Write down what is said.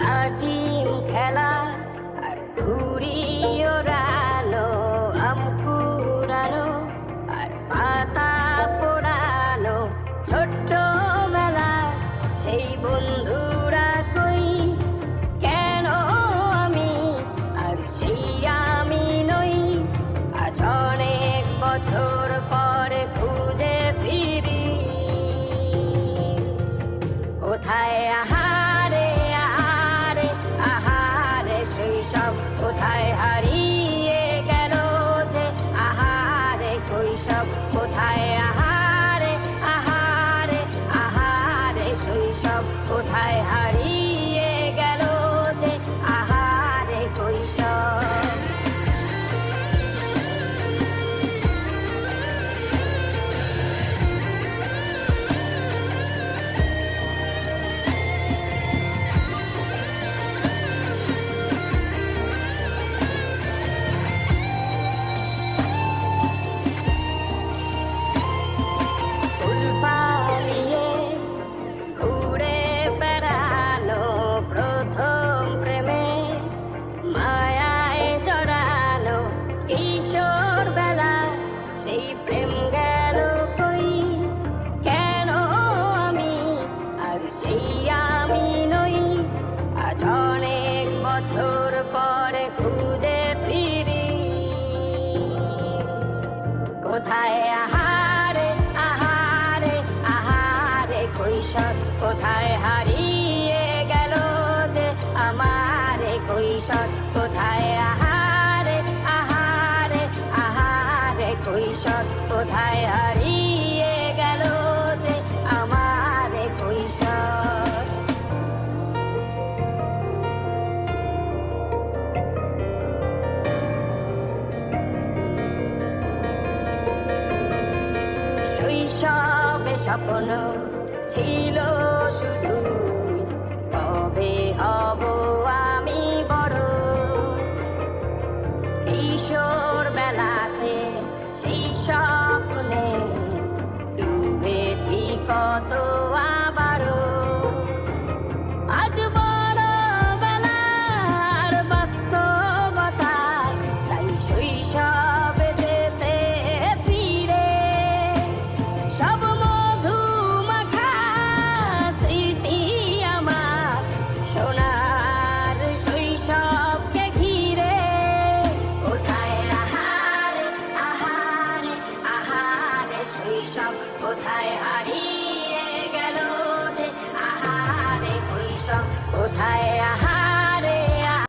লাটিম খেলা পাতা পোড়ানো ছোট্টবেলা সেই বন্ধুরা বছর পরে খুঁজে ফিরি। কোথায় আহারে আহারে আহারে সেই সব কোথায় হারিয়ে গেল যে আহারে কৈশব কোথায় সেই প্রেম কই? কেন আমি? আর নই। বছর খুঁজে ফিরি। কোথায় আহারে কোথায় হারিয়ে আমারে স্বপ্ন ছিল শুধু কবে হব আমি বড়? কিশোর বেলাতে সেই foto